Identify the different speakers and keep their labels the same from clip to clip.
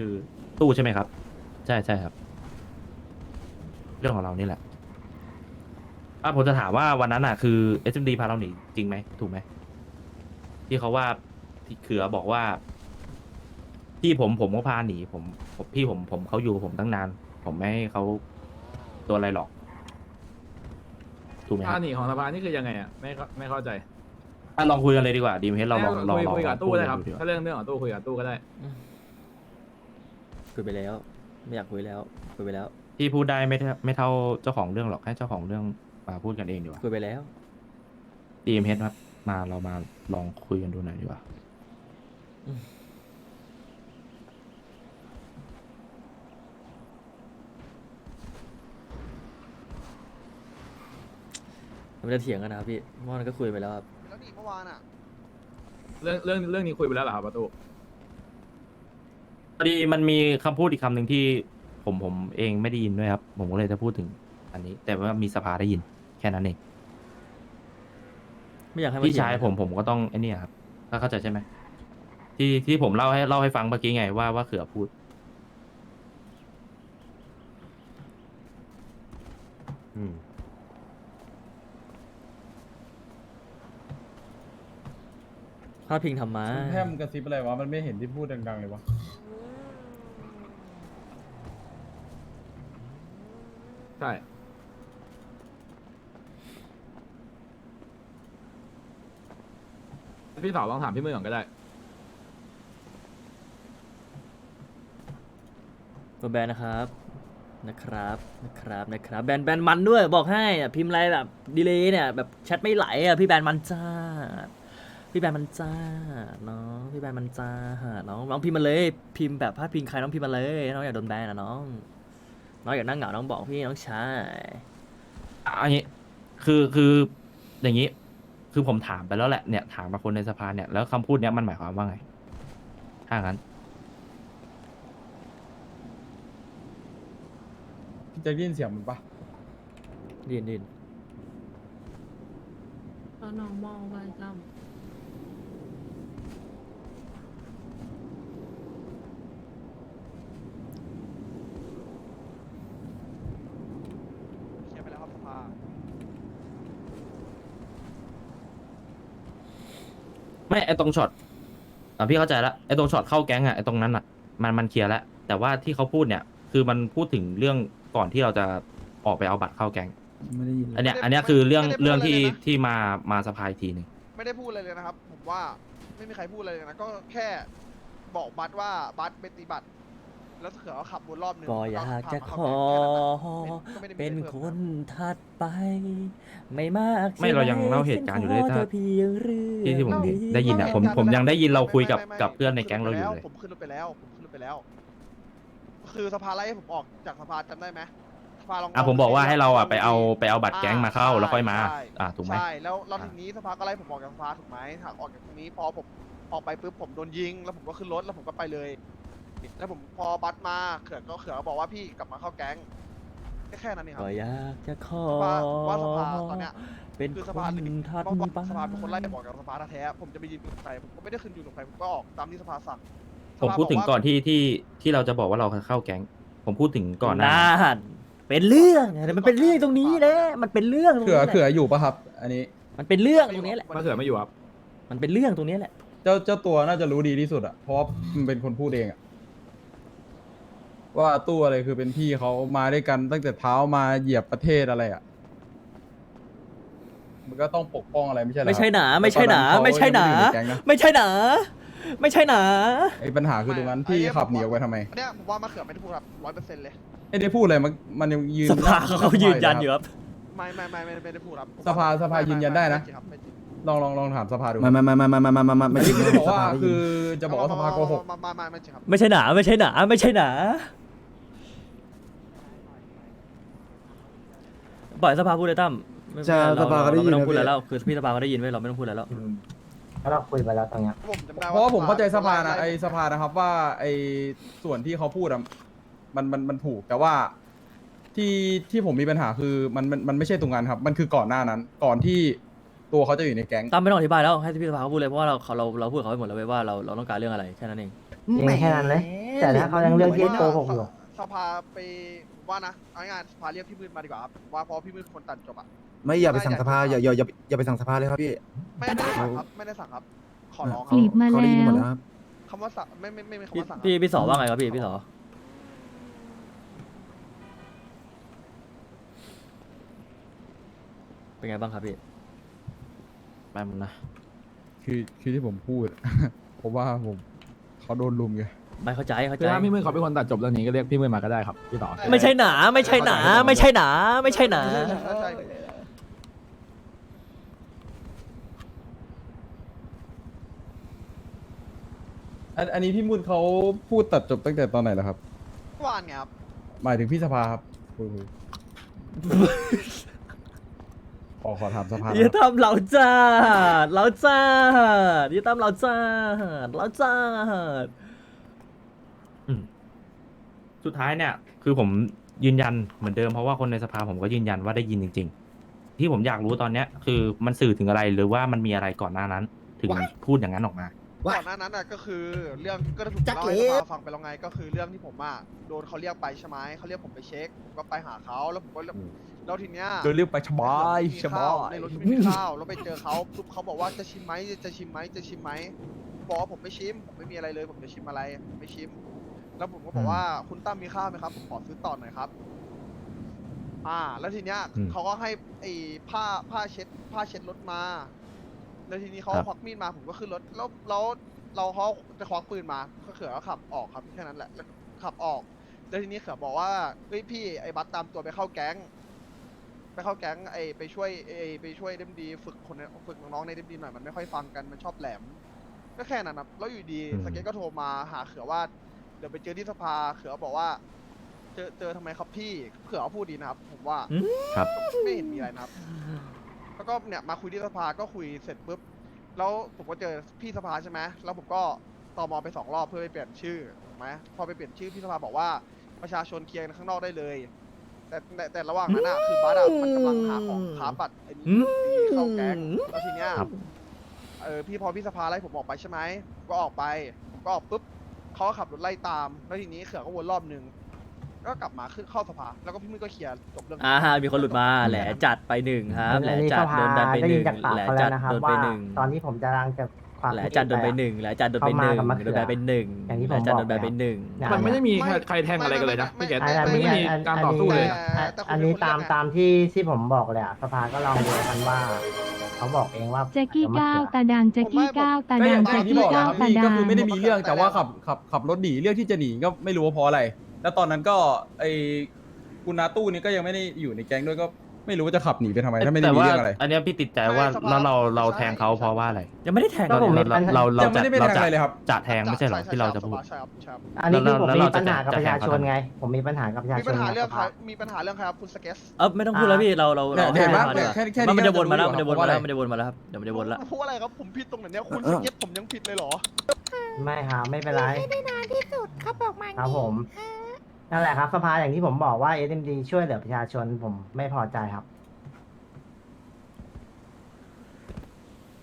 Speaker 1: ชื่อตู้ใช่ไหมครับ ใช่ใช่ครับ เรื่องของเรานี่แหละอะผมจะถามว่าวันนั้นอะคือ SMD พาเราหนีจริงไหมถูกไหมที่เขาว่าที่เขือบอกว่าพี่ผมผมก็พาหนีผมผมพี่ผมผมเขาอยู่กับผมตั้งนาน ผมไม่ให้เขาตัวอะไรหรอก ถูกไหมค
Speaker 2: ท่า
Speaker 1: รับ
Speaker 2: หนีของสภานี่คือยังไงอะไม่เข้าไม่เข้าใจ
Speaker 1: อะลองคุยกันเลยดีกว่าดีมเฮดเราลองลอง
Speaker 2: คุย
Speaker 1: ลอง
Speaker 2: คุยกับตู้ได้ครับ
Speaker 1: พูกันดูดีกว่า
Speaker 2: ถ้าเรื่องเรื่องของตู้คุยกับตู้ก็ได้
Speaker 3: คุ ยไปแล้ว ไม่อยากคุยแล้วคุยไปแล้ว
Speaker 1: ที่พูดได้ไม่เท่าไม่เท่าเจ้าของเรื่องหรอกให้เจ้าของเรื่องมาพูดกันเองดีกว่า
Speaker 3: คุยไปแล้ว
Speaker 1: ดีมเฮดครับมาเรามาลองคุยกันดูหน่อยดีกว่า
Speaker 3: มันจะเถียงกันนะครับพี่เมื่อวานก็คุยไปแล้วครับ
Speaker 4: แล้วนี่เมื่อวานอะ
Speaker 2: เรื่องเรื่องเรื่องนี้คุยไปแล้วเหรอครับประตู
Speaker 1: พอดีมันมีคำพูดอีกคำหนึ่งที่ผมผมเองไม่ได้ยินด้วยครับ ผมก็เลยจะพูดถึงอันนี้ แต่ว่ามีสภาได้ยินแค่นั้นเอง
Speaker 3: ไม่อยากให้มัน
Speaker 1: พี่ชาย
Speaker 3: เถีงกัน
Speaker 1: ผมผมก็ต้องไอ้นี่ครับถ้าเข้าใจใช่ไหมที่ที่ผมเล่าให้เล่าให้ฟังเมื่อกี้ไงว่าว่าเขือพูด
Speaker 5: อืม
Speaker 3: พลาดพิงทำไมา
Speaker 6: แพมกระซิบอะไรวะ มันไม่เห็นที่พูดดังๆเลยวะ
Speaker 2: ใช่ พี่สาวลองถามพี่มือก่อนก็ได้
Speaker 3: กดแบนนะครับ นะครับ นะครับ นะครับ แบนแบนมันด้วย บอกให้อะพิมพ์อะไรแบบดีเลยเนี่ยแบบแชทไม่ไหลอะพี่แบนมันจ้า พี่แบนมันจ้าน้องพี่แบนมันจ้าหน้องน้องพิมพ์มาเลย พิมพ์แบบพาดพิงใครน้องพิมพ์มาเลย น้องอย่าโดนแบนอะน้อง น้องอยากนั่งเหงาน้องบอกพี่น้องชาย
Speaker 1: อะอันนี้คือคืออย่างนี้ คือผมถามไปแล้วแหละเนี่ยถามมาคนในสภาเนี่ยแล้วคำพูดเนี้ยมันหมายความว่าไงถ้างั้น
Speaker 6: พี่จะได้ยินเสียงมันปะ
Speaker 3: ดินดิน
Speaker 7: ก็น้องมองไปจ
Speaker 4: เคลียร์ไปแล้วครับสภา
Speaker 1: ไม่ไอตรงช็อตอะพี่เข้าใจละไอตรงช็อตเข้าแก๊งอะไอตรงนั้นอะมันมันเคลียร์แล้วแต่ว่าที่เขาพูดเนี่ยคือมันพูดถึงเรื่องก่อนที่เราจะออกไปเอาบัตรเข้าแก๊ง
Speaker 6: ไม่ได้ยิน
Speaker 1: อันเนี้ยอันเนี้ยคือเรื่องเรื่องที่ที่มามาสภาอีกทีหนึ่ง
Speaker 4: ไม่ได้พูดอะไรเลยนะครับ ผมว่าไม่มีใครพูดอะไรเลยนะก็แค่บอกบัสว่าบัสเป็นตีบัตร แล้วเขือก็ขับวนรอบนึง
Speaker 3: ก็อยากจะขอ
Speaker 4: ก็ไม่ได้มี
Speaker 3: เป็น
Speaker 4: อะไร
Speaker 3: ค
Speaker 4: พิ่ม
Speaker 3: นถัดไป ไม่มาก
Speaker 1: ไม่เรายังเล่าเหตุการณ์อยู่เลย
Speaker 3: ฉันข
Speaker 1: ถ้า
Speaker 3: เธอเพียงเรื่อง
Speaker 1: ที่ที่ผม
Speaker 3: เดียว
Speaker 1: ได้ยินอะผมผมยังได้ยินเราคุยกับกับเพื่อนในแก๊งเราอยู่เลย
Speaker 4: ผมขึ้นรถไปแล้ว ผมขึ้นรถไปแล้ว คือสภาไล่ให้ผมออกจากสภาจำได้ไหมสภาลอง
Speaker 1: อะผมบอกว่าให้เราอะไปเอาไปเอาบัตรแก๊งมาเข้า
Speaker 4: ใช่
Speaker 1: แล้วค่อยมา
Speaker 4: ใช่
Speaker 1: อะถูกไหม
Speaker 4: ใช่แล้วแล้ว
Speaker 1: อ่า
Speaker 4: ทีนี้สภาก็ไล่ผมออกจากสภาถูกไหมหากออกจากตรงนี้พอผมออกไปปุ๊บผมโดนยิง แล้วผมก็ขึ้นรถแล้วผมก็ไปเลย แล้วผมพอบัสมาเขื่อนก็เขื่อนก็บอกว่าพี่กลับมาเข้าแก๊งแค่แค่นั้นเองครับ
Speaker 3: ก็อยากจะขอ
Speaker 4: ว่าว่าสภาตอนเนี้ย
Speaker 3: เป็น
Speaker 4: คือ
Speaker 3: ค
Speaker 4: สภาน
Speaker 3: ถัด
Speaker 4: เพราะว่า
Speaker 3: ไป
Speaker 4: สภาเป็นคนไล่ผมออกจากสภาแท้ๆผมจะไปยืนอยู่กับใครผมก็ไม่ได้ขึ้นอยู่กับใครผมก็ออกตามที่สภาสั่ง
Speaker 1: ผมพูดถึงก่อนที่ที่ที่เราจะบอกว่าเราเข้าแก๊ง ผมพูดถึงก่อนหน้า
Speaker 3: นั่นเป็นเรื่องไงมันเป็นเรื่องตรงนี้แหละมันเป็นเรื่องตรง
Speaker 6: เขือ
Speaker 3: นี้แหละ
Speaker 6: เขืออยู่ปะครับ อันนี้
Speaker 3: มันเป็นเรื่องตรงนี้แหละ
Speaker 2: มาเขือไม่อยู่ครับ
Speaker 3: มันเป็นเรื่องตรงนี้แหละ
Speaker 6: เจ้าเจ้าตัวน่าจะรู้ดีที่สุดอะเพราะว่ามันเป็นคนพูดเองอะ ว่าตู้อะไรคือเป็นพี่เขามาด้วยกันตั้งแต่เท้ามาเหยียบประเทศอะไรอะมันก็ต้องปกป้องอะไรไม่ใช่เหรอ
Speaker 3: ไม่ใช่หนา
Speaker 6: ครับ
Speaker 3: ไม่ใช่หนา
Speaker 6: ตอ
Speaker 3: ไม่ใช่หนา
Speaker 6: เขยังไม่ได้อยู่ใแก๊งนะ
Speaker 3: ไม่ใช่หนา ไม่ใช่หนา
Speaker 6: ไอ้ปัญหาคือตรงนั้นพี่ขับหนีออกไปทำไม
Speaker 4: อันเนี้ยผมว่ามะเขือไม่ได้พูดครับร้อยเปอร์เซ็นต์เลย
Speaker 6: ไม่ได้พูดอะไรมันมันยังยืน
Speaker 3: สภาเขาเขายืนยันอยู่ครับ
Speaker 4: ไม่ไม่ไม่ไม่ไม่ได้พูดครับผม
Speaker 6: สภาสภายืนยันได้นะ
Speaker 4: ม่จริงครับไม่จริง
Speaker 6: ลองลองลองถามสภาดู
Speaker 5: ไม่ไม่ไม่ไม่ไม่ไม่ไม่ไม่
Speaker 6: อั
Speaker 5: ไม่
Speaker 6: น
Speaker 5: จริ
Speaker 6: นี้
Speaker 5: ง
Speaker 6: คือบอกว่าคือจะบอกว่าสภาโกหก
Speaker 4: มามามาไม่จริงครับ
Speaker 3: ไม่ใช่หนาไม่ใช่หนาไม่ใช่หนา ปล่อยสภาพูดเลยตั้มไม่
Speaker 5: จะ
Speaker 3: เร
Speaker 5: สภาก็ได้ยิน
Speaker 3: เราไม่ต้องพูดอะไร
Speaker 5: นะ
Speaker 3: แล้วคือพี่สภาก็ได้ยินไว้เราไม่ต้องพูดอะไรแล้ว
Speaker 8: แล้วเราคุยไปแล้วตรงเนี้ย
Speaker 4: ผมจำได้
Speaker 6: เพราะว่าผมเข้าใจสภานะ
Speaker 4: ล่
Speaker 6: ไอสภานะครับว่าไอส่วนที่เขาพูดอะมันมันมันถูกแต่ว่าที่ที่ผมมีปัญหาคือมันมันมันไม่ใช่ตรงนั้นครับ มันคือก่อนหน้านั้น ก่อนที่ตัวเขาจะอยู่ในแก๊ง
Speaker 3: ตั้มไม่ต้องอธิบายแล้วให้พี่สภาเขาพูดเลยเพราะว่าเราเขาเราเราพูดกับเขาไปหมดแล้วเว้ยว่าเราเราต้องการเรื่องอะไรแค่นั้นเอง
Speaker 8: มีแค่นั้นเลย
Speaker 3: แแต่
Speaker 8: ถ้าเขายังเลือกที่โกหกอยู่
Speaker 4: สภาไปผม ว่านะเอาง่ายๆสภาเรียกพี่มืดมาดีกว่าครับว่าเพราะพี่มืดคนตัดจบอะ
Speaker 5: ไม่อย่าไปสั่งสภาอย่าอย่าอย่าอย่าไปสั่งสภาเลยครับพี่
Speaker 4: ไม่ไม่ได้สั่งครับไม่ได้สั่งครับ ขอร้องค
Speaker 7: ก
Speaker 4: รับ
Speaker 7: ลีบมา
Speaker 5: เขาได้ยินหมด
Speaker 7: แล้ว
Speaker 5: แล้วครับ
Speaker 4: คำว่าสั่งไม่ไม่ไม่ไม่คำ
Speaker 3: พี่
Speaker 4: ว่าสั่งครับ
Speaker 3: พี่พี่สอว่าไงครับพี่พี่สอเป็นไงบ้างครับพี่
Speaker 1: ไปหมดนะ
Speaker 6: คือคือที่ผมพูด เพราะว่าผมเขาโดนลุมไง
Speaker 3: ไม่เข้าใจเข้า
Speaker 2: คื
Speaker 3: ใจ
Speaker 2: อถ้าพี่มือเขาเป็นคนตัดจบเรื่องนี้ก็เรียกพี่มือมาก็ได้ครับพี่ต่อ
Speaker 3: ไม่ใช่หนาไม่ใช่หนาไม่ใช่หนาไม่ใช่หนา
Speaker 4: ใช่ใช่
Speaker 6: อันอันนี้พี่มุดเขาพูดตัดจบตั้งแต่ตอนไหนแล้วครับ
Speaker 4: เมื่อวานไงครับ
Speaker 6: หมายถึงพี่สภาครับคุยคุยขอขอถามสภา
Speaker 3: อย่า
Speaker 6: ครับ
Speaker 3: ทำเราจ้าเราจ้าอย่าทำเราจ้าเราจ้า
Speaker 1: สุดท้ายเนี่ย คือผมยืนยันเหมือนเดิมเพราะว่าคนในสภาผมก็ยืนยันว่าได้ยินจริง ๆ ที่ผมอยากรู้ตอนเนี้ย คือมันสื่อถึงอะไรหรือว่ามันมีอะไรก่อนหน้านั้น ถึงพูดอย่างนั้นออกมา
Speaker 4: ก่อนหน้านั้นน่ะก็คือเรื่องก็ได้ถูก
Speaker 5: จัก
Speaker 4: เล่าให้
Speaker 5: เล็
Speaker 4: ส
Speaker 5: บ
Speaker 4: ภาฟังไปแล้วไงก็คือเรื่องที่ผมอะโดนเขาเรียกไปใช่ไหมเขาเรียกผมไปเช็คผมก็ไปหาเขาแล้วผมก็แล้วทีเนี้ย
Speaker 6: โดนเรียกไปชบายชบา
Speaker 4: ใน
Speaker 6: ย
Speaker 4: รถไม่มีข้าวแล้วไปเจอเขาปุ๊บเขาบอกว่าจะชิมไหมจะชิมไหมจะชิมไหมบอกว่าผมไม่ชิมผมไม่มีอะไรเลย ผมจะชิมอะไรผมไม่ชิม แล้วผมก็บอกว่าคุณตั้มมีข้าวไหมครับผมขอซื้อต่อหน่อยครับ อ่า แล้วทีเนี้ย
Speaker 1: อืม
Speaker 4: เขาก็ให้ไอ้ผ้าผ้าเช็ด ผ้าเช็ดรถมา แล้วทีนี้เขา
Speaker 1: ครับ
Speaker 4: ควักมีดมาผมก็ขึ้นรถแล้วแล้วเราเขาจะควักปืนมาก็เขือก็ขับออกครับแค่นั้นแหละแล้วขับออกแล้วทีนี้เขือบอกว่าเฮ้ยพี่ไอ้บัสตามตัวไปเข้าแก๊ง ไปเข้าแก๊งไอ้ไปช่วยไอ้ไปช่วยเดมดี ฝึกคนในฝึกน้องๆในเดมดีหน่อยมันไม่ค่อยฟังกันมันชอบแหลม ก็แค่นั้นครับแล้วอยู่ดี
Speaker 1: อืม
Speaker 4: สเก็ตก็โทรมาหาเขือว่า เดี๋ยวไปเจอที่สภาเขือบอกว่า เจอเจอทำไมครับพี่เขือเขาพูดดีนะครับ ผมว่า
Speaker 3: อืม
Speaker 1: ครับ
Speaker 4: ไม่เห็นมีอะไรนะครับ แล้วก็เนี่ยมาคุยที่สภาก็คุยเสร็จปุ๊บแล้วผมก็เจอพี่สภาใช่ไหมแล้วผมก็ตอมอไปสองรอบเพื่อไปเปลี่ยนชื่อถูกไหมพอไปเปลี่ยนชื่อพี่สภาบอกว่าประชาชนเคลียร์กันข้างนอกได้เลย แต่แต่แต่ระหว่างนั้นอะคือบัสอะมันกำลังหาของค้าบัตรไอ้นี่ที่เข้าแก๊ง แล้วทีเนี้ย
Speaker 1: ครับ
Speaker 4: เออพี่พอพี่สภาไล่ผมออกไปใช่ไหมผมก็ออกไปผมก็ออกปุ๊บ เขาก็ขับรถไล่ตาม แล้วทีนี้เขือก็วนรอบหนึ่งก็กลับมาขึ้นเข้าสภา แล้วก็พี่มือก็เคลียร์จบเรื่อง
Speaker 3: อ่าฮะมีคนหลุดมาแหละจัดไปหนึ่งครับ แห
Speaker 8: อั
Speaker 3: ละ
Speaker 8: นนี้
Speaker 3: จั
Speaker 8: ส
Speaker 3: ด
Speaker 8: ภา
Speaker 3: โดนดันไป
Speaker 8: ได้
Speaker 3: ห
Speaker 8: ยิ
Speaker 3: นึ่
Speaker 8: น
Speaker 3: ง
Speaker 8: จากปาก
Speaker 3: แหละ
Speaker 8: เขา
Speaker 3: จั
Speaker 8: แล้
Speaker 3: ด
Speaker 8: วนะครับ
Speaker 3: โดนไป
Speaker 8: ว่า
Speaker 3: หนึ่ง
Speaker 8: ตอนที่ผมจะรังจะความ
Speaker 3: แหละจัดโดนไป
Speaker 8: คิ
Speaker 3: หนึ่งแหละจัดโดนไป
Speaker 8: เขา
Speaker 3: ห
Speaker 8: มา
Speaker 3: นึ่ง
Speaker 8: กับมะเขือ
Speaker 3: โดนไปเป็นหนึ่ง
Speaker 8: อย่างที่
Speaker 3: แห
Speaker 8: ผม
Speaker 3: ละจัด
Speaker 8: บ
Speaker 3: โด
Speaker 8: อก
Speaker 3: นไปเป็นหนึ่ง
Speaker 8: เนี่ย
Speaker 2: มันไม่ได้มีใครใครแทงอะไรกันเลยนะพี่เกศ
Speaker 8: อัน
Speaker 2: มัน
Speaker 8: นี้
Speaker 2: ไม่มี
Speaker 8: อัน
Speaker 2: การ
Speaker 8: อัน
Speaker 2: ต่อสู้เลย
Speaker 8: นี้
Speaker 2: นะ
Speaker 8: อัน
Speaker 4: แต่คุณ
Speaker 8: อันนี้
Speaker 4: เป็นคน
Speaker 8: ตาม
Speaker 4: เลือกไง
Speaker 8: ตามที่ที่ผมบอกเลยอะสภาก็ลองดูกันว่า เขาบอกเองว่า
Speaker 7: แจ็กกี้
Speaker 8: เดี๋ยวม
Speaker 7: ก้าว
Speaker 8: เขือ
Speaker 7: ตาดังแจ็กกี้ก้าวตา
Speaker 6: ก็อ
Speaker 7: ดั
Speaker 6: ย่างง
Speaker 7: แจ็ก
Speaker 6: ที่
Speaker 7: กี้
Speaker 6: บอกนะ
Speaker 7: ก้า
Speaker 6: ควรับ
Speaker 7: ตา
Speaker 6: พี่
Speaker 7: ดั
Speaker 6: ก็
Speaker 7: ง
Speaker 6: คือไม่ได้มีเรื่องแต่ว่าขับขับขับรถหนีเรื่องที่จะหนีก็ไม่รู้ว่าเพราะอะไร แล้วตอนนั้นก็ไอคุณนาตู้นี่ก็ยังไม่ได้อยู่ในแก๊งด้วยก็ ไม่รู้ว่าจะขับหนีไปทำไมถ้าไม่ได้
Speaker 1: แต่
Speaker 6: มี
Speaker 1: ว่า
Speaker 6: เรื่องอะไร
Speaker 1: อันเนี้ยพี่ติดใจว่า
Speaker 4: ใช่สภา
Speaker 1: แล้วเราเรา
Speaker 4: ใช่
Speaker 1: แทงเขาเพราะว่าอะไร
Speaker 3: ยังไม่ได้แทง
Speaker 8: ก็ผมมี
Speaker 1: เรา
Speaker 8: ปัญหา
Speaker 1: เราเรา
Speaker 6: ยังไม่
Speaker 1: จะ
Speaker 6: ได้ไป
Speaker 1: เรา
Speaker 6: แทง
Speaker 1: จะ
Speaker 6: อะไรเลยครับ
Speaker 1: จะแทงไม่ใช่เหรอที่เราจะพูด
Speaker 4: ใช่ครับใช่ครับ
Speaker 8: อันนี้คือผม
Speaker 1: แล้ว
Speaker 8: มี
Speaker 1: เราจะ
Speaker 8: ปัญหากับ
Speaker 1: จะ
Speaker 8: ประชาชน
Speaker 1: แทงเขาทำไม
Speaker 8: ไง ผมมีปัญหากับประชา
Speaker 4: มี
Speaker 8: ช
Speaker 4: ปั
Speaker 8: น
Speaker 4: ญหาเรื่อง
Speaker 8: ใน
Speaker 4: ใคร
Speaker 8: สภา
Speaker 4: มีปัญหาเรื่องใครครับคุณสเก็ต
Speaker 3: เออไม่ต้องพูดแล้วพี่เราเรา
Speaker 6: เนี่ย
Speaker 3: เรา
Speaker 6: เห็นปะ
Speaker 3: ให้มาดีกว่า
Speaker 6: แค่แค่นี้
Speaker 3: มันจะวนมาแล้ว
Speaker 6: ก็
Speaker 3: มัน
Speaker 6: จะ
Speaker 3: จะ
Speaker 6: รู้
Speaker 3: วน
Speaker 6: อยู่
Speaker 3: มา
Speaker 6: ครับ
Speaker 3: แล้วมันจะวนมาแล้วครับเดี๋ยวมันจะวนละ
Speaker 4: พูดอะไรครับผมผิดตรงไหนเนี่ยคุณ
Speaker 5: เอ
Speaker 4: ส
Speaker 5: อ
Speaker 4: เก็ตผมยังผิดเลยเหรอ
Speaker 8: ไม่ครับไม่เป็นไร
Speaker 9: ได้นานที่สุดเขาบอกมา
Speaker 8: ครับผม นั่นแหละครับสภาอย่างที่ผมบอกว่า SMD ช่วยเหลือประชาชนผมไม่พอใจครับ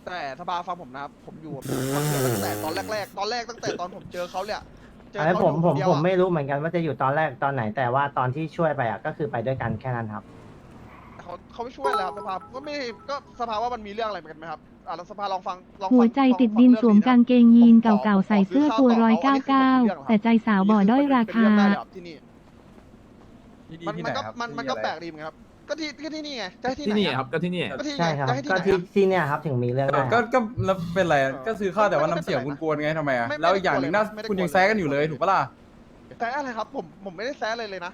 Speaker 4: แต่สภาฟังผมนะครับ ผมอยู่กับผมตั้งแต่ตอนแรกๆ ตอนแรกตั้งแต่ตอนผมเจอเขาเนี่ยเจอ
Speaker 8: อันนี้
Speaker 4: เขา
Speaker 8: ผม
Speaker 4: อยู่
Speaker 8: ผม
Speaker 4: คนเดียว
Speaker 8: ผม
Speaker 4: อะ
Speaker 8: ไม่รู้เหมือนกันว่าจะอยู่ตอนแรกตอนไหนแต่ว่าตอนที่ช่วยไปอะก็คือไปด้วยกันแค่นั้นครับ
Speaker 4: เขาเขาไม่ช่วยเลยครับสภาก็ไม่ก็สภาว่ามันมีเรื่องอะไรกันไหมครับอ่าแล้วสภาลองฟังลองฟัง
Speaker 7: หัวใจ
Speaker 4: ลอง
Speaker 7: ติด
Speaker 4: ฟั
Speaker 7: ดิน
Speaker 4: เรื่อง
Speaker 7: สวม
Speaker 4: นะ
Speaker 7: กางเกงยีน
Speaker 4: ผมข
Speaker 7: เก่าๆใส่เสื้อตัวร้อยเก้าเก้าแต่ใจสาวบ่อด้อยราคา
Speaker 4: เป็นเรื่องได้เลยครับที่นี่
Speaker 6: ที่
Speaker 4: มัน
Speaker 6: ที่
Speaker 4: มัน
Speaker 6: ไหน
Speaker 4: ก็
Speaker 6: ครับ
Speaker 4: มันมัน
Speaker 6: ที่
Speaker 4: ก็
Speaker 6: อะไร
Speaker 4: แปลกดีเหมือนกันครับ ก็ที่ก็ที่นี่ไงจะให้ที่
Speaker 2: ที่
Speaker 4: ไหน
Speaker 2: นี่
Speaker 4: อะ
Speaker 2: ครับก็ที่นี่
Speaker 4: ก็ที่
Speaker 8: ใช่ครับ
Speaker 4: จะให้ที่
Speaker 8: ก็
Speaker 4: ไหน
Speaker 8: ที่
Speaker 4: อะ
Speaker 8: ที่เนี่ยครับถึงมีเรื่อง
Speaker 6: เอ
Speaker 8: ได้
Speaker 6: อก็ก็แล้วเป็นไรอะ
Speaker 4: เออ
Speaker 6: ก็ซื้อข้าวแต่ว่าน้ำเสียง
Speaker 4: ไม่
Speaker 6: คุณ
Speaker 4: เป็นไร
Speaker 6: กวนไงทำไมอะ
Speaker 4: ไม่ไม่
Speaker 6: แล้วอีกอย่างหนึ่งน่า
Speaker 4: ไม่ได้
Speaker 6: คุณยัง
Speaker 4: กวน
Speaker 6: แซะกันอยู่เลยถูกปะล่ะ
Speaker 4: แซะอะไรครับผมผมไม่ได้แซะเลยเลยนะ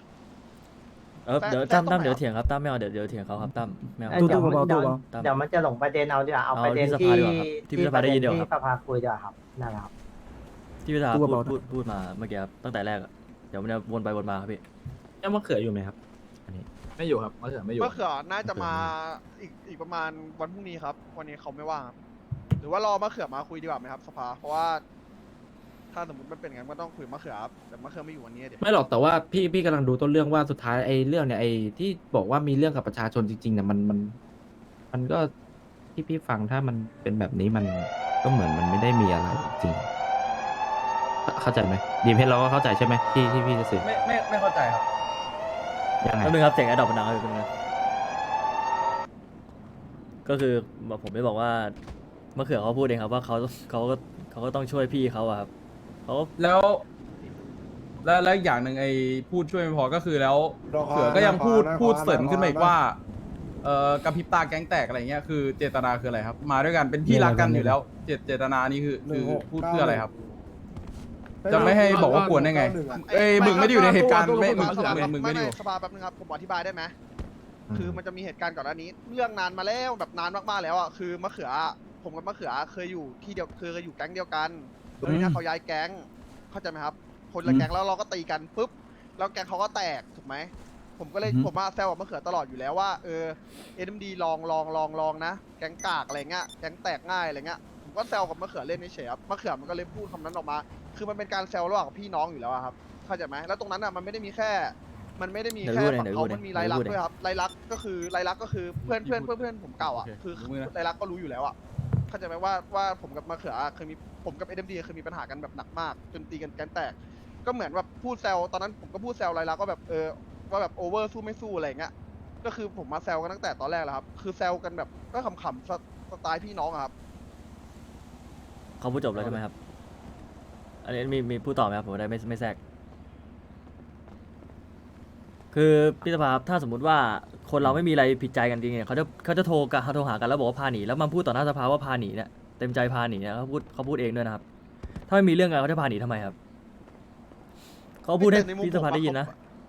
Speaker 3: เออเดี๋ยว
Speaker 4: แซะ
Speaker 3: ตั้ม
Speaker 4: ตรงไหน
Speaker 3: ตั้มเดี๋ยวเถียงครับตั้มไม่เอาเดี๋ยวเดี๋ยวเถียงเขาครับตั้มไม่เอา
Speaker 8: เอ้ยเดี๋ยวมัน
Speaker 5: ตู้ๆเบาๆ
Speaker 8: เดี๋ยว
Speaker 5: ตู้
Speaker 3: ตาม
Speaker 8: เดี๋ยวมันจะหลงประเด็นเอาดีกว่าเอา
Speaker 3: เอา
Speaker 8: ประเด็น
Speaker 3: ที่ส
Speaker 8: ที่
Speaker 3: ภาดีกว่าครับที่สภาได้ยินเดี๋ยวครับ
Speaker 8: ที่สภาคุยดีกว่าครับนั่นแหละครับ
Speaker 3: ที่พี่ตา
Speaker 5: ตู้
Speaker 3: พูด
Speaker 5: เบาๆ
Speaker 3: พูดพูดมาเมื่อกี้ครับตั้งแต่แรกอะเดี๋ยวมันจะวนไปวนมาครับพี่
Speaker 1: ยังมะเขืออยู่ไหมครับ
Speaker 2: ไม่อยู่ครับมะเขือไม่อยู่
Speaker 4: เมื่อเขือน่าจะมาอีกอีกประมาณวันพรุ่งนี้ครับ วันนี้เขาไม่ว่างครับหรือว่ารอมะเขือมาคุยดีกว่าไหมครับ สภา เพราะว่า ถ้าสมมติมันเป็นอย่างนั้นก็ต้องคุยมะเขือครับแต่มะเขือไม่อยู่วันนี้เดี๋ยว
Speaker 1: ไม่หรอกแต่ว่าพี่พี่กำลังดูต้นเรื่องว่าสุดท้ายไอ้เรื่องเนี่ยไอ้ที่บอกว่ามีเรื่องกับประชาชนจริงๆเนี่ยมันมัน มันก็ที่พี่ฟังถ้ามันเป็นแบบนี้มันก็เหมือนมันไม่ได้มีอะไรจริง เข้าใจไหมดีเพชรเราก็เข้าใจใช่ไหมที่ที่พี่จะสื่อ
Speaker 6: ไม่ไม่ไม่เข้าใจครับ
Speaker 1: ยังไง
Speaker 3: แล้วนึงครับเสียงแอดดอปมันดังครับเป็นไงก็คือแบบผมได้บอกว่าเมื่อเขือเขาพูดเองครับว่าเขาเขาก็เขาก็ต้องช่วยพี่เขาอะครับ เขา
Speaker 6: แล้ว แล้วแล้วอีกอย่างหนึ่งไอ้พูดช่วยไม่พอก็คือแล้ว
Speaker 5: รอคอย
Speaker 6: เขือก็ยังพูด
Speaker 5: รอคอย
Speaker 6: พูดเสริม
Speaker 5: รอคอย
Speaker 6: ขึ้นมาอีกว่า เอ่อกระพริบตาแก๊งแตกอะไรเงี้ยคือเจตนาคืออะไรครับ มาด้วยกันเป็นพี่รักกันอยู่แล้ว เจตเจตนานี้คือคือพูดเพื่ออะไรครับ จะไม่ให้บอกว่ากวนได้ไง เอ้ยมึงไม่ได้อยู่ในเหตุการณ์ไม่มึง
Speaker 4: สภา
Speaker 6: มึงมึงไม่ได้อยู่
Speaker 4: สภาแป๊บนึงครับผมอธิบายได้ไหมคือมันจะมีเหตุการณ์ก่อนหน้านี้ เรื่องนานมาแล้วแบบนานมากๆแล้วอะคือมะเขือ ผมกับมะเขือเคยอยู่ที่เดียวเคยอยู่แก๊งเดียวกัน แล้วทีเนี้ยเขาย้ายแก๊งเข้าใจไหมครับ คนละแก๊งแล้วเราก็ตีกันปุ๊บแล้วแก๊งเขาก็แตกถูกไหมผมก็เลย
Speaker 6: อือฮึ
Speaker 4: ผมมาแซวกับมะเขือตลอดอยู่แล้วว่าเออเอ็มดีลองลองลองลองนะ แก๊งกากอะไรเงี้ยแก๊งแตกง่ายอะไรเงี้ยผมก็แซวกับมะเขือเล่นเฉยๆครับมะเขือมันก็เลยพูดคำนั้นออกมา คือมันเป็นการแซวระหว่างพี่น้องอยู่แล้วอะครับเข้าใจไหมแล้วตรงนั้นอะมันไม่ได้มีแค่ มันไม่ได้มี
Speaker 3: เดี๋ยว
Speaker 4: แค่
Speaker 3: พูดเอง
Speaker 4: ฝั่ง
Speaker 3: เดี๋ยว
Speaker 4: เขา
Speaker 3: พูดเอง
Speaker 4: มันมีรายลักษณ์
Speaker 3: เดี๋
Speaker 4: ด้
Speaker 3: ยววยว
Speaker 4: ครับรายลักษณ์ก็คือรายลักษณ์ก็คือเพื่อนเพื่อนเพื่อนเพื่อนผมเก่าอะ
Speaker 6: โอเค
Speaker 4: คือ
Speaker 6: ยกมือนะ
Speaker 4: รายลักษณ์ก็รู้อยู่แล้วอะเข้าใจไหมว่าว่าผมกับมะเขือเคยมี ผมกับเอ็มดีเคยมีปัญหากันแบบหนักมาก จนตีกันแกนแตก ก็เหมือนแบบพูดแซวตอนนั้นผมก็พูดแซวรายลักษณ์ว่าแบบเออว่าแบบโอเวอร์สู้ไม่สู้อะไรอย่างเงี้ยก็คือผมมาแซวกันตั้งแต่ตอนแรกแล้วครับ คือแซวกันแบบก็ขำๆสสไตล์พี่น้องอะครับ
Speaker 3: เขาพูดจบแล้วใช่ไหมครับ อันนี้มีมีพูดต่อไหมครับผมได้ไม่ไม่แทรก คือพี่สภาครับถ้าสมมุติว่าคนเราไม่มีอะไรผิดใจกันจริงเนี่ยเขาจะเขาจะโทรกันเขาโทรหากันแล้วบอกว่าพาหนีแล้วมาพูดต่อหน้าสภาว่าพาหนีเนี่ย ต็มใจพาหนีเนี่ยเขาพูดเขาพูดเองด้วยนะครับ ถ้าไม่มีเรื่องกันเขาจะพาหนีทำไมครับเขาพูดให้
Speaker 4: แต่ในมุม
Speaker 3: พี่สภา
Speaker 4: ผมอะ
Speaker 3: ได้ยินนะ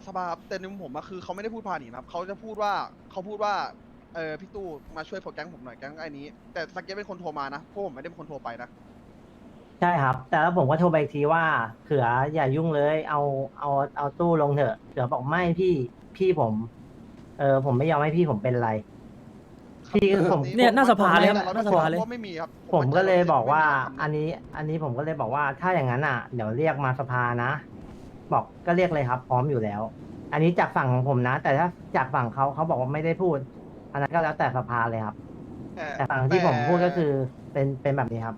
Speaker 4: สภาครับแต่ในมุมผมอะคือเขาไม่ได้พูดพาหนีนะครับเขาจะพูดว่าเขาพูดว่าเออพี่ตู้มาช่วยโปรแกงผมหน่อยแก๊งไอ้นี้แต่สเก็ตเป็นคนโทรมานะพวกผมไม่ได้เป็นคนโทรไปนะ
Speaker 8: ใช่ครับ แต่แล้วผมก็โทรไปอีกทีว่าเขืออย่ายุ่งเลย เอาเอาเอาตู้ลงเถอะเขือบอกไม่พี่พี่ผม เออผมไม่ยอมให้พี่ผมเป็นไร พี่ผม
Speaker 3: เนี่ยหน้าสภาเลยครับ
Speaker 4: ร
Speaker 3: หน้าสภาเลย
Speaker 4: ว่าไม่มีครับ
Speaker 8: ผมก็เลยบอกว่า
Speaker 4: ไม่มีครับ
Speaker 8: อันนี้ อันนี้ผมก็เลยบอกว่าถ้าอย่างนั้นอะ เดี๋ยวเรียกมาสภานะ บอกก็เรียกเลยครับ พร้อมอยู่แล้ว อันนี้จากฝั่งของผมนะ แต่ถ้าจากฝั่งเขาเขาบอกว่าไม่ได้พูด อันนั้นก็แล้วแต่สภาเลยครับ แต่ฝั่งที่ผมพูดก็คือเป็นเป็นแบบนี้ครับ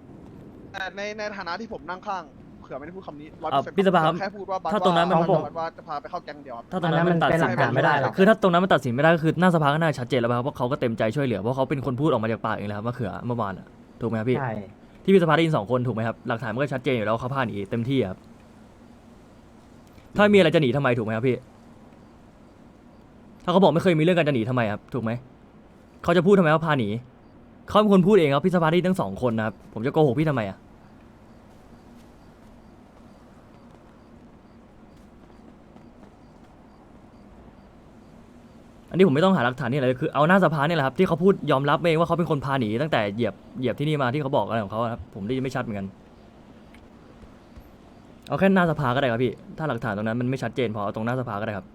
Speaker 4: แต่ในในฐานะที่ผมนั่งข้าง เผื่อไม่ได้พูดคำนี้ร้อย
Speaker 3: อะ
Speaker 4: เปอร์เซ็นต์
Speaker 3: พี่สภาครับ
Speaker 4: แค่พูดว่าบัส
Speaker 3: ถ้าตรงนั้นมัน
Speaker 4: ว่าบัสว่าจะพาไปเข้าแก๊งเดียวครับ
Speaker 3: ถ้าตรงนั้น
Speaker 8: อันนั้
Speaker 3: มัน
Speaker 8: น
Speaker 3: ตัดสิน
Speaker 8: เป็นหลัก
Speaker 3: กั
Speaker 8: ฐาน
Speaker 3: นไม่ได้หรอก
Speaker 8: ไม่ได้หรอก
Speaker 3: คือถ้าตรงนั้นมันตัดสินไม่ได้ก็คือหน้าสภาก็น่าชัดเจนแล้วครับเพราะเขาก็เต็มใจช่วยเหลือเพราะเขาเป็นคนพูดออกมาจากปากเองแล้วครับมะเขือเมื่อวานอะถูกไหมครับพี่
Speaker 8: ใช่
Speaker 3: ที่พี่สภาได้ยินสองคนถูกไหมครับหลักฐานมันก็ชัดเจนอยู่แล้วเขาพาหนีเต็มที่ครับถ้ามีอะไรจะหนีทำไมถูกไหมครับพี่ ถ้าเขาบอกไม่เคยมีเรื่องกันจะหนีทำไมครับถูกไหมเขาจะพูดทำไมว่าพาหนีเขาเป็นคนพูดเองครับพี่สภาได้ยินทั้งสองคนนะครับผมจะโกหกพี่ทำไมอะ อันนี้ผมไม่ต้องหาหลักฐานนี่อะไรเลยคือเอาหน้าสภาเนี่ยแหละครับที่เขาพูดยอมรับเองว่าเขาเป็นคนพาหนีตั้งแต่เหยียบเหยียบที่นี่มาที่เขาบอกอะไรของเขาครับผมได้ยินไม่ชัดเหมือนกันเอาแค่หน้าสภาก็ได้ครับพี่ถ้าหลักฐานตรงนั้นมันไม่ชัดเจนพอเอาตรงหน้าสภาก็ได้ครับ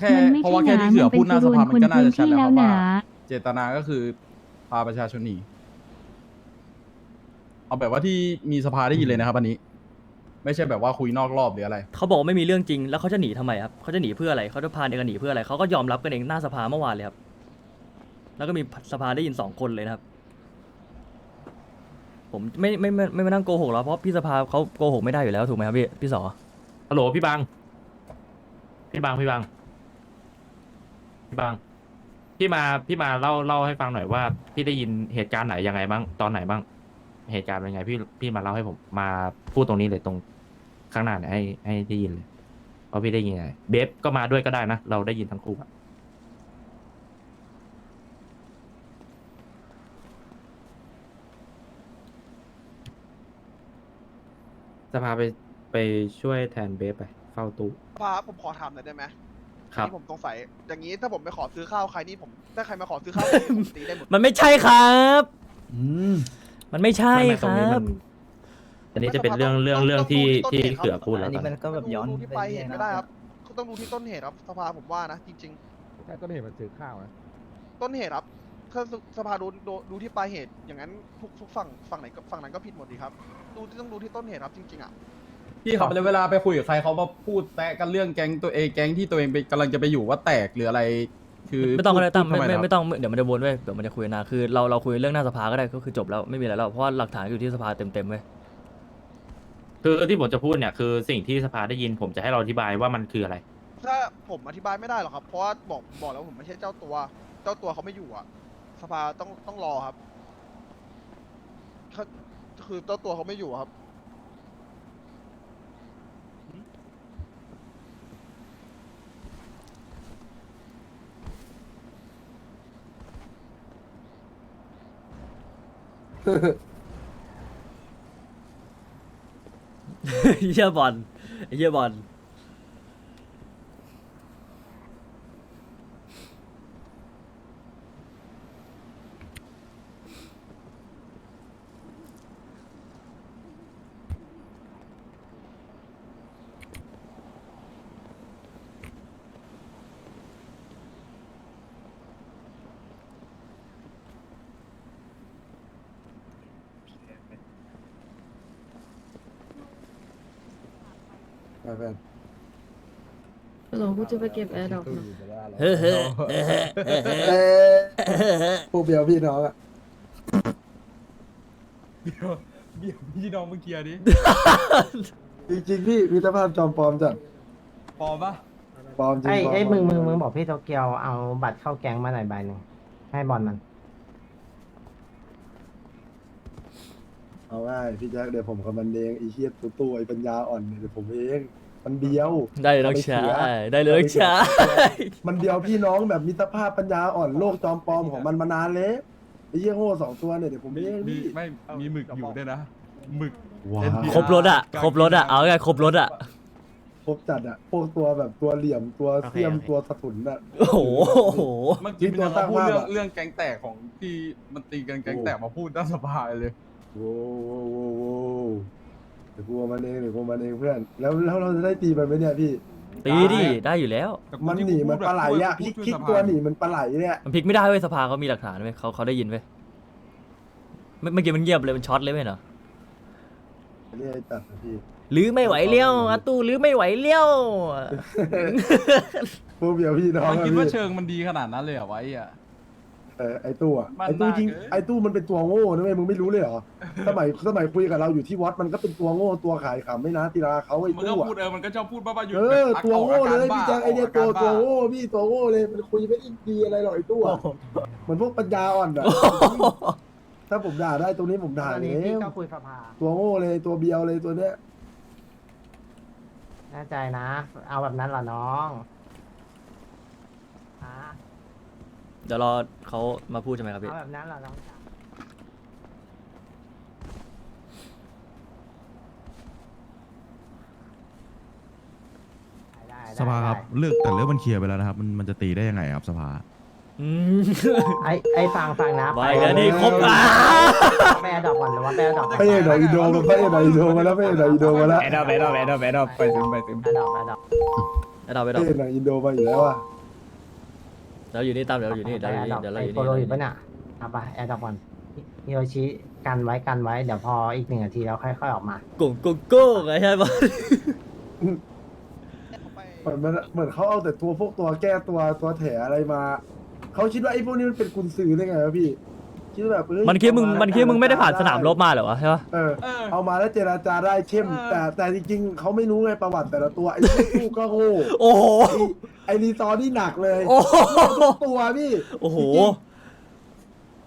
Speaker 6: แค่
Speaker 7: มันไม่
Speaker 6: เพราะ
Speaker 7: ใช่
Speaker 6: ว่า
Speaker 7: ห
Speaker 6: แค่
Speaker 7: นา
Speaker 6: ที่เขื
Speaker 7: มั
Speaker 6: อน
Speaker 7: เป็
Speaker 6: พู
Speaker 7: น
Speaker 6: ดหน้า
Speaker 7: ข
Speaker 6: ส
Speaker 7: บวน
Speaker 6: ภามัน
Speaker 7: คน
Speaker 6: ก็น่า
Speaker 7: พื้
Speaker 6: จะ
Speaker 7: น
Speaker 6: ชัด
Speaker 7: ที่
Speaker 6: แล้ว
Speaker 7: แล้
Speaker 6: ควรับ
Speaker 7: ห
Speaker 6: ว่า
Speaker 7: นา
Speaker 6: เจตนาก็คือพาประชาชนหนีเอาแบบว่าที่มีสภาได้ยินเลยนะครับอันนี้ ไม่ใช่แบบว่าคุยนอกรอบหรืออะไร
Speaker 3: เขาบอกว่าไม่มีเรื่องจริงแล้วเขาจะหนีทำไมครับเขาจะหนีเพื่ออะไรเขาจะพาเด็กกันหนีเพื่ออะไรเขาก็ยอมรับกันเองหน้าสภาเมื่อวานเลยครับแล้วก็มีสภาได้ยินสองคนเลยนะครับ ผมไม่ไม่ไม่ไม่มานั่งโกหกหรอกเพราะพี่สภาเขาโกหกไม่ได้อยู่แล้วถูกไหมครับพี่พี่สอ
Speaker 1: ฮัลโหลพี่บังพี่บังพี่บัง พี่บังพี่มาพี่มาเล่าเล่าให้ฟังหน่อยว่า พี่ได้ยินเหตุการณ์ไหนยังไงบ้างตอนไหนบ้าง เหตุการณ์เป็นไง พี่พี่มาเล่าให้ผมมาพูดตรงนี้เลยตรงข้างหน้าเนี่ยให้ให้ได้ยินเลยว่าพี่ได้ยินไงเบฟก็มาด้วยก็ได้นะเราได้ยินทั้งคู่อะสภาไปไปช่วยแทนเบฟไป เฝ้าตู้
Speaker 4: พาผมขอถามหน่อยได้ไหม
Speaker 1: ครับ
Speaker 4: อันนี้ผมสงสัยอย่างนี้ถ้าผมไปขอซื้อข้าวใครนี่ผมถ้าใครมาขอซื้อข้าวผมผมตีได้หมด
Speaker 3: มันไม่ใช่ครับ
Speaker 5: อืม
Speaker 3: มันไม่ใช่
Speaker 1: ไม่ไม่
Speaker 3: ค
Speaker 1: ตรง
Speaker 3: รั
Speaker 1: นี้มั
Speaker 3: บ
Speaker 1: น อันนี้จะเป็นเรื่องเรื่องเรื่องที่ที่เขือพูดแล้ว
Speaker 8: อันนี้
Speaker 1: กั
Speaker 8: มันนก็แบบย้อน
Speaker 4: ดูที่
Speaker 8: ไป
Speaker 4: ปลายเห
Speaker 8: เรื่อย
Speaker 4: ตุ
Speaker 8: ๆ
Speaker 4: ไม่
Speaker 8: นะ
Speaker 4: ได้ครับต้องดูที่ต้นเหตุครับสภาผมว่านะจริง
Speaker 2: แค่ต้นเหตุมันซื้อข้าวนะ
Speaker 4: ๆ ต้นเหตุครับถ้าสภาดูดูดูที่ปลายเหตุอย่างนั้นทุกทุกฝั่งฝั่งไหนก็ฝั่งนั้นก็ผิดหมดดีครับ ดูที่ต้องดูที่ต้นเหตุครับจริงๆอะ
Speaker 6: พี่ครับแล้วเวลาไปคุยกับใครเขามาพูดแตะกันเรื่องแก๊งตัวเองแก๊งที่ตัวเองไปกำลังจะไปอยู่ว่าแตกหรืออะไร คือ
Speaker 3: ไม่ต้องก็ได้ตั้ม
Speaker 6: พู
Speaker 3: ไม่
Speaker 6: ทำ
Speaker 3: ไม่
Speaker 6: นะครับ
Speaker 3: ไม่ต้องเดี๋ยวมันจะวนเว้ยเดี๋ยวมันจะคุยนานคือเราเราคุยเรื่องหน้าสภาก็ได้ก็คือจบแล้วไม่มีอะไรแล้วเพราะว่าหลักฐานอยู่ที่สภาเต็มเต็มๆเว้ย
Speaker 1: คือที่ผมจะพูดเนี่ยคือสิ่งที่สภาได้ยินผมจะให้เราอธิบายว่ามันคืออะไร
Speaker 4: ถ้าผมอธิบายไม่ได้หรอกครับ เพราะว่าบอกบอกแล้วผมไม่ใช่เจ้าตัว เจ้าตัวเขาไม่อยู่อะ สภาต้องต้องรอครับเขาคือเจ้าตัวเขาไม่อยู่ครับ
Speaker 3: เฮียบอลเฮียบอล
Speaker 9: หลงกูจะไปเก็บแอร์ดอก
Speaker 3: เฮ้อเฮ้อเฮ้อเฮ้อเฮ้อ
Speaker 5: ผู้เบียวพี่น้องอะ
Speaker 6: เบี้ยวเบี้ยวพี่น้องเมื่อกี้ดิ
Speaker 5: จริงๆพี่มิตรภาพจอมปลอมจัด
Speaker 6: ปลอมปะ
Speaker 5: ปลอมจริง
Speaker 8: ไอ้
Speaker 5: ปล
Speaker 8: ไอ้
Speaker 5: ปล
Speaker 8: มึงมึงมึงบอกพี่โตเกียวเอาบัตรเข้าแก๊งมาหน่อยใบหนึ่งให้บอลมัน
Speaker 5: เอาง่ายพี่แจ็คเดี๋ยวผมกับมันเองไอ้เฮียตัวตัวไอ้ปัญญาอ่อนเนี่ยเดี๋ยวผมเองมันเดียว
Speaker 3: ได้เลยน้องชายได้เลยน้องชาย
Speaker 5: มันเดียวพี่น้องแบบมิตรภาพปัญญาอ่อนโลกจอมปลอมของมันมานานแล้วไอ้เหี้ยโง่สองตัวเนี่ยเดี๋ยวผม
Speaker 6: มี
Speaker 5: เอง
Speaker 6: มี
Speaker 5: พี่
Speaker 6: ไม่มีหมึกอยู่ด้วยนะหมึก
Speaker 5: ว้า
Speaker 6: เอ็น
Speaker 5: ว
Speaker 6: ดี
Speaker 3: ครบรถอะครบรถอะเอาไงครบรถอะ
Speaker 5: ครบจัดอะพวกตัวแบบตัวเหลี่ยมตัวเสียม
Speaker 1: โอเค
Speaker 5: ตัวสะทุนอะ
Speaker 3: โอ้โหโอ้โห
Speaker 6: เมื่อกี้
Speaker 5: ที่
Speaker 6: มัน
Speaker 5: ตัว
Speaker 6: ยังมาพูด
Speaker 5: สร้างภาพ
Speaker 6: เรื่อง
Speaker 5: อะ
Speaker 6: เรื่องแก๊งแตกของที่มันตีกันแก๊งแตกมาพูดน่าสบายเลย
Speaker 5: โว้โว้โว้โว้เดี๋ยวกลัวมันเองเดี๋ยวกลัวมันเองเพื่อน แล้วแล้วเราจะได้ตีมันไหมเนี่ยพี่
Speaker 3: ตีดิได้อยู่แล้ว
Speaker 6: แต่กู
Speaker 5: มัน
Speaker 6: ที่
Speaker 5: หนี
Speaker 6: กู
Speaker 5: มัน
Speaker 6: พูด
Speaker 5: ปลาไหลอะ
Speaker 6: พู
Speaker 5: พี่
Speaker 6: ดขึ้น
Speaker 5: คิด
Speaker 6: สะพาน
Speaker 5: ตัวหนีมันปลาไหลเนี่ย
Speaker 3: มันพลิกไม่ได้เว้ยสภาเขามีหลักฐานเว้ยเขาเขาได้ยินเว้ยเมื่อเมื่อกี้มันเงียบเลยมันช็อตเลยไหมเหรอ
Speaker 5: เรียกไอ้จัดนะพี่
Speaker 3: หรือไม่ไหวเลี้ยวอาตู้หรือไม่ไหวเลี้ยว
Speaker 5: พวกเบียวพี่น้อง
Speaker 6: มัน
Speaker 5: อะ
Speaker 6: คิด
Speaker 5: พี่
Speaker 6: ว่าเชิงมันดีขนาดนั้นเลยเหรอวะไอ้อะ
Speaker 5: เออไอ้ตู้อะ
Speaker 6: มัน
Speaker 5: ไอ้ตู้จริง
Speaker 6: มากเลย
Speaker 5: ไอ้ตู้มันเป็นตัวโง่นะเว้ยมึงไม่รู้เลยเหรอสมัยสมัยคุยกับเราอยู่ที่วัดมันก็เป็นตัวโง่ตัวขายขำไม่นะตีราเขาไอ้
Speaker 6: มันก็
Speaker 5: ตู้อะ
Speaker 6: พูดเออมันก็ชอบพูดบ้าๆอยู่
Speaker 5: เออ
Speaker 6: แบบ
Speaker 5: ตัวโง่เลย
Speaker 6: ก
Speaker 5: พี่า
Speaker 6: ร
Speaker 5: แจ็คไอเนี่ยตัว
Speaker 6: การ
Speaker 5: ตัว
Speaker 6: บ้า
Speaker 5: โง่พี่ตัวโง่เลยมันคุยไม่ได้ดีอะไรหรอกไอ้ตัวเหมือนพวกปัญญาอ่อนอะถ้าผมด่าได้ตรงนี้ผมด่า
Speaker 8: ตอน
Speaker 5: เล
Speaker 8: นี้
Speaker 5: ย
Speaker 8: พี่ก็คุยสภา
Speaker 5: ตัวโง่เลยตัวเบียวเลยตัวเนี้ย
Speaker 8: แน่ใจนะ เอาแบบนั้นเหรอน้องฮะ
Speaker 3: เดี๋ยวรอเขามาพูดใช่ไหมครับพี่
Speaker 8: เอาแบบนั้นเหรอน้องจ๊ะได้ได้
Speaker 10: สภาครับ
Speaker 8: ได้
Speaker 10: เลือกแต่เรื่องมันเคลียร์ไปแล้วนะครับ มันมันจะตีได้ยังไงครับสภา
Speaker 3: อืม
Speaker 8: ไอ้ไอ้ฟังฟังนะ
Speaker 3: ไปแล้วนี่ครบอะ
Speaker 8: แม่ดอกก่อนหรือว่าแม่ดอกก่อน
Speaker 5: ไปเอ็ดอกอินโดมาไปเอ็ดอกอินโดมาแล้วไปเอ็ดอกอินโดมาแล้ว
Speaker 6: แอดดอปแอดดอปแอดดอปแอดดอปไปซึมไปซึม
Speaker 8: แม่ดอกแม่ดอก
Speaker 3: แล้วเราไป
Speaker 5: ไป
Speaker 3: ดอก
Speaker 5: เอ็ดอกอินโดมาอยู่แล้วอะ
Speaker 3: เดี๋ยวอยู่นี่ตามเดี๋ยวเราอยู่นี่เดี๋ยวอยู่นี่เดี๋ยวเรา
Speaker 8: ไอ้
Speaker 3: อยู่
Speaker 8: โปโลอยู่
Speaker 3: นี่
Speaker 8: ปะเนี่ยเอาไปแอร์ดอกก่อนฮิโรชิกันไว้กันไว้เดี๋ยวพออีกหนึ่งนาทีเราค่อยๆออกมา
Speaker 3: โก้งโก้งโก้งไงใช่ปะ
Speaker 5: เหมือนมันเหมือนเขาเอาแต่ตัวพวกตัวแก้ตัวตัวแถอะไรมาเขาคิดว่าไอ้พวกนี้มันเป็นกุญสือได้ไงวะพี่ คิดว่าแบบเอ้ย
Speaker 3: มันคิดมึง
Speaker 5: เอาา
Speaker 3: มันคิดมึงไม่ได้ผ่านสนามรบ
Speaker 5: ได้
Speaker 3: มาเหรอวะใช่ปะ
Speaker 5: เออ
Speaker 6: เออ
Speaker 5: เอามาแล้วเจราจาได้เข้ม
Speaker 6: เออ
Speaker 5: แต่แต่จริงๆเขาไม่รู้ไงประวัติแต่ละตัวไอ้ตู้ก็โง่
Speaker 3: โอ้โห
Speaker 5: ไอ้รีซอร์นี่หนักเลย
Speaker 3: โอ้โห
Speaker 5: ทุกตัวพี่
Speaker 3: โอ้โห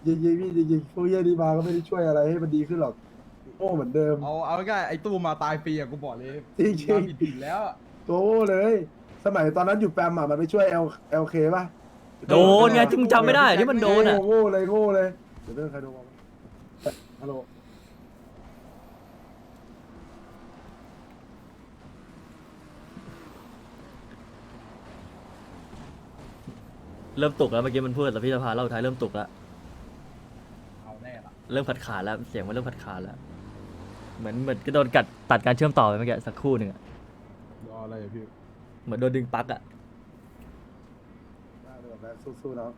Speaker 5: ยิงยิงๆพี่ยิงยิงๆพวกเหี้ยนี่มาก็ไม่ได้ช่วยอะไรให้มันดีขึ้นหรอกโง่เหมือนเดิม
Speaker 6: เอาเอาง่ายๆไอ้ตู้มาตายฟรีอะกูบอกเลย
Speaker 5: จริงๆ
Speaker 6: มาผิดผิดแล้วอะ
Speaker 5: ตัวโง่เลย สมัยตอนนั้นอยู่แปมอะมันไปช่วย L L K ป่ะ
Speaker 3: โดนไงที่มึงจำไม่ได้ที่มันโดนอะ
Speaker 5: โง่เลยโง่เลย เดี๋ยวเรื่องใครโดนวะฮัลโหล
Speaker 3: เริ่มตกแล้วเมื่อกี้มันพูดแต่พี่สภาเล่าท้ายเริ่มตกแล้ว
Speaker 6: เอาแน่ละ
Speaker 3: เริ่มขัดขาดแล้วเสียงมันเริ่มขัดขาดแล้ว เหมือนเหมือนก็โดนกัดตัดการเชื่อมต่อไปเมื่อกี้สักครู่หนึ่งอะ
Speaker 6: รออะไรอะพี่
Speaker 3: เหมือนโดนดึงปลั๊กอะ
Speaker 5: ได้เลยแบบสู้ๆเนาะ